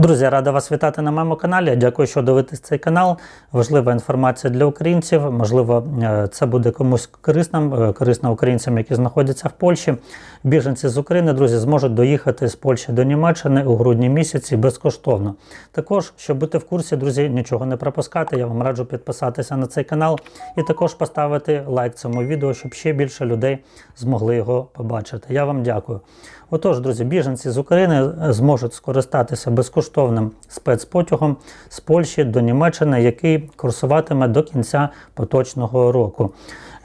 Друзі, рада вас вітати на моєму каналі. Дякую, що дивитесь цей канал. Важлива інформація для українців. Можливо, е, це буде комусь корисним, е, корисно українцям, які знаходяться в Польщі. Біженці з України, друзі, зможуть доїхати з Польщі до Німеччини у грудні місяці безкоштовно. Також, щоб бути в курсі, друзі, нічого не пропускати. Я вам раджу підписатися на цей канал і також поставити лайк цьому відео, щоб ще більше людей змогли його побачити. Я вам дякую. Отож, друзі, біженці з України зможуть скористатися безкоштовним спецпотягом з Польщі до Німеччини, який курсуватиме до кінця поточного року.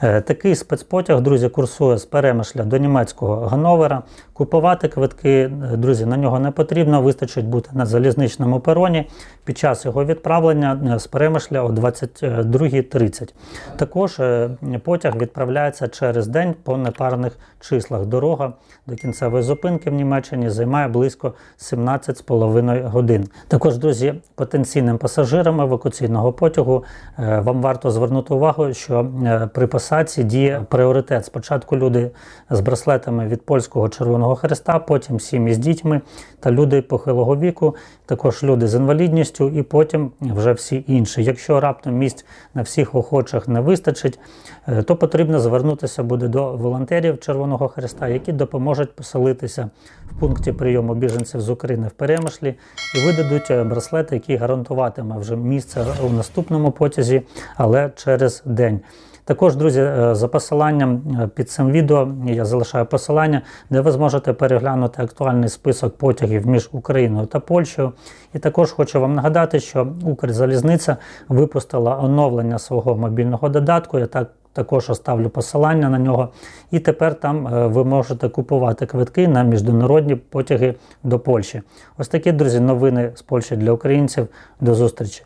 Е, Такий спецпотяг, друзі, курсує з Перемишля до німецького Гановера. Купувати квитки, е, друзі, на нього не потрібно. Вистачить бути на залізничному пероні під час його відправлення е, з Перемишля о 22.30. Також потяг відправляється через день по непарних числах. Дорога до кінцевої зупинки в Німеччині займає близько 17,5 годин. Також, друзі, потенційним пасажирам евакуаційного потягу вам варто звернути увагу, що при посадці діє пріоритет. Спочатку люди з браслетами від польського Червоного Хреста, потім сім'ї з дітьми та люди похилого віку, також люди з інвалідністю, і потім вже всі інші. Якщо раптом місць на всіх охочих не вистачить, е, то потрібно звернутися буде до волонтерів Червоного Хреста, які допоможуть поселитися в пункті прийому біженців з України в Перемишлі і видадуть е, браслет, який гарантуватиме вже місце у наступному потязі, але через день. Також, друзі, е, за посиланням е, під цим відео я залишаю посилання, де ви зможете переглянути актуальний список потягів між Україною та Польщею. І також хочу вам нагадати, що Укрзалізниця випустила оновлення свого мобільного додатку. Я так також оставлю посилання на нього. І тепер там е, ви можете купувати квитки на міжнародні потяги до Польщі. Ось такі, друзі, новини з Польщі для українців. До зустрічі!